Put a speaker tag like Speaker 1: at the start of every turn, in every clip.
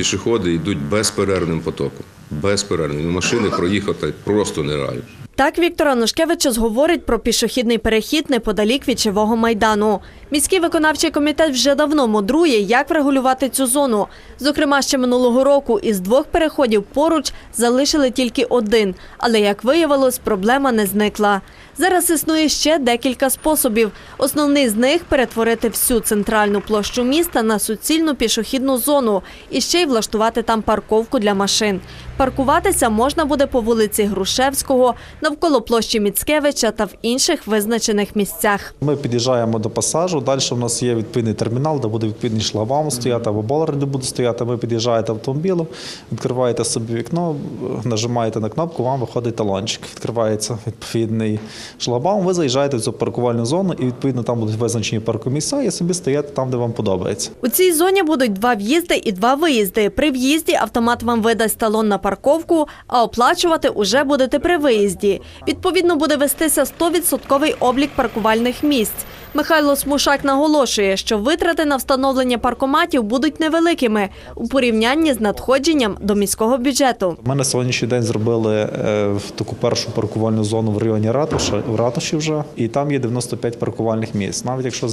Speaker 1: пішоходи йдуть безперервним потоком. Безперервним. Машини проїхати просто нереально.
Speaker 2: Так Віктор Анушкевичус говорить про пішохідний перехід неподалік Вічевого майдану. Міський виконавчий комітет вже давно мудрує, як врегулювати цю зону. Зокрема, ще минулого року із двох переходів поруч залишили тільки один, але як виявилось, проблема не зникла. Зараз існує ще декілька способів. Основний з них перетворити всю центральну площу міста на суцільну пішохідну зону і ще й влаштувати там парковку для машин. Паркуватися можна буде по вулиці Грушевського, навколо площі Міцкевича та в інших визначених місцях.
Speaker 3: Ми під'їжджаємо до пасажу. Далі у нас є відповідний термінал, де буде відповідний шлагбаум стояти або болер, де буде стояти. Ви під'їжджаєте автомобілем, відкриваєте собі вікно, нажимаєте на кнопку, вам виходить талончик. Відкривається відповідний шлагбаум. Ви заїжджаєте в цю паркувальну зону, і відповідно там будуть визначені паркомісця, і собі стояти там, де вам подобається.
Speaker 2: У цій зоні будуть два в'їзди і два виїзди. При в'їзді автомат вам видасть талон на парковку, а оплачувати уже будете при виїзді. Відповідно, буде вестися 100% облік паркувальних місць. Михайло Смушак наголошує, що витрати на встановлення паркоматів будуть невеликими у порівнянні з надходженням до міського бюджету.
Speaker 3: Ми на сьогоднішній день зробили е, таку першу паркувальну зону в районі Ратуша, в Ратуші вже, і там є 95 паркувальних місць. Навіть якщо е,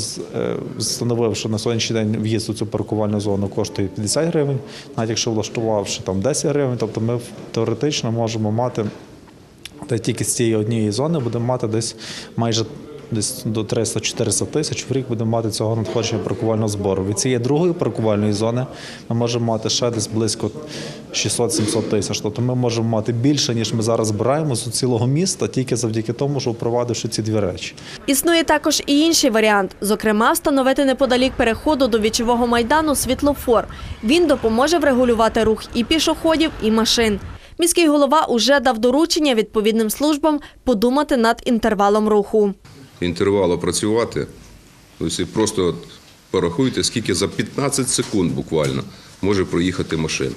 Speaker 3: встановив, що на сьогоднішній день в'їзд у цю паркувальну зону коштує 50 гривень, навіть якщо влаштувавши там 10 гривень, тобто ми теоретично можемо мати та тільки з цієї однієї зони будемо мати десь майже. Десь до 300-400 тисяч в рік будемо мати цього надходження паркувального збору. Від цієї другої паркувальної зони ми можемо мати ще десь близько 600-700 тисяч. Тобто ми можемо мати більше, ніж ми зараз збираємо з цілого міста, тільки завдяки тому, що впровадивши ці дві речі.
Speaker 2: Існує також і інший варіант, зокрема, встановити неподалік переходу до вічового майдану світлофор. Він допоможе врегулювати рух і пішоходів, і машин. Міський голова уже дав доручення відповідним службам подумати над інтервалом руху.
Speaker 1: Інтервал опрацювати. Тобто просто порахуйте, скільки за 15 секунд буквально може проїхати машина.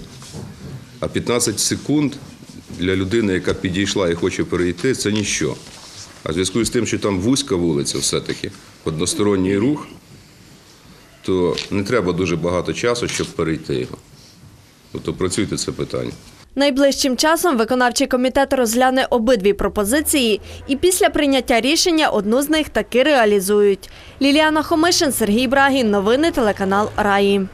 Speaker 1: А 15 секунд для людини, яка підійшла і хоче перейти, це ніщо. А в зв'язку з тим, що там вузька вулиця все-таки, односторонній рух, то не треба дуже багато часу, щоб перейти його. Тобто працюйте це питання.
Speaker 2: Найближчим часом виконавчий комітет розгляне обидві пропозиції і після прийняття рішення одну з них таки реалізують. Ліліана Хомишин, Сергій Брагін. Новини телеканал Раї.